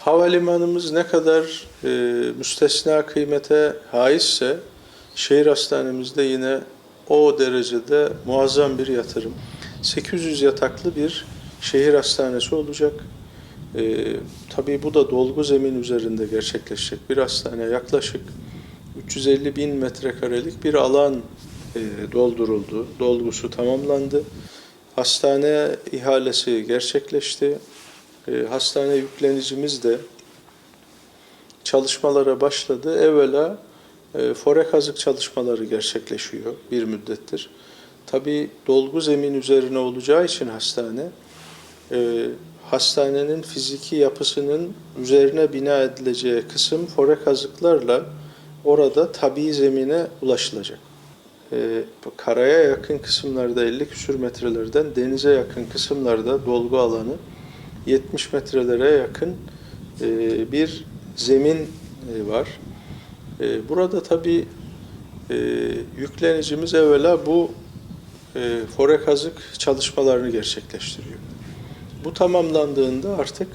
Havalimanımız ne kadar e, müstesna kıymete haizse şehir hastanemizde yine o derecede muazzam bir yatırım. 800 yataklı bir şehir hastanesi olacak. E, tabii bu da dolgu zemin üzerinde gerçekleşecek bir hastane. Yaklaşık 350 bin metrekarelik bir alan e, dolduruldu. Dolgusu tamamlandı. Hastane ihalesi gerçekleşti. E, hastane yüklenicimiz de çalışmalara başladı. Evvela e, fore kazık çalışmaları gerçekleşiyor bir müddettir. Tabii dolgu zemin üzerine olacağı için hastane, e, hastanenin fiziki yapısının üzerine bina edileceği kısım fore kazıklarla orada tabii zemine ulaşılacak. E, karaya yakın kısımlarda 50 küsür metrelerden denize yakın kısımlarda dolgu alanı 70 metrelere yakın e, bir zemin e, var. E, Burada tabii e, yüklenicimiz evvela bu fore kazık çalışmalarını gerçekleştiriyor. Bu tamamlandığında artık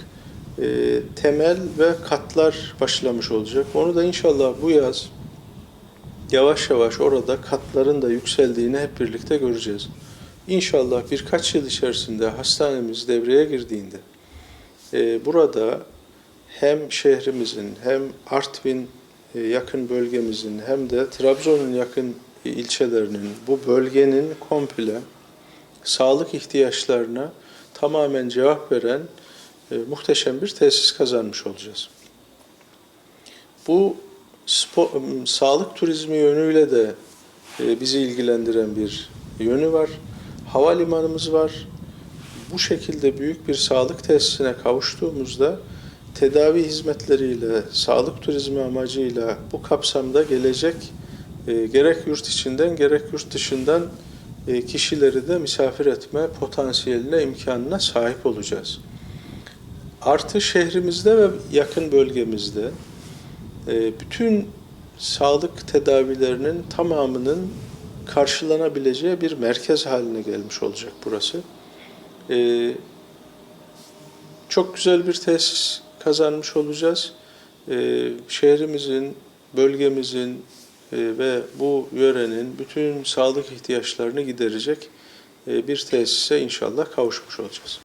temel ve katlar başlamış olacak. Onu da inşallah bu yaz yavaş yavaş orada katların da yükseldiğini hep birlikte göreceğiz. İnşallah birkaç yıl içerisinde hastanemiz devreye girdiğinde burada hem şehrimizin hem Artvin e, yakın bölgemizin hem de Trabzon'un yakın ilçelerinin bu bölgenin komple sağlık ihtiyaçlarına tamamen cevap veren e, muhteşem bir tesis kazanmış olacağız. Bu spo- sağlık turizmi yönüyle de e, bizi ilgilendiren bir yönü var. Havalimanımız var. Bu şekilde büyük bir sağlık tesisine kavuştuğumuzda tedavi hizmetleriyle, sağlık turizmi amacıyla bu kapsamda gelecek e, gerek yurt içinden gerek yurt dışından e, kişileri de misafir etme potansiyeline, imkanına sahip olacağız. Artı şehrimizde ve yakın bölgemizde e, bütün sağlık tedavilerinin tamamının karşılanabileceği bir merkez haline gelmiş olacak burası. E, çok güzel bir tesis kazanmış olacağız. E, şehrimizin, bölgemizin e, ve bu yörenin bütün sağlık ihtiyaçlarını giderecek e, bir tesise inşallah kavuşmuş olacağız.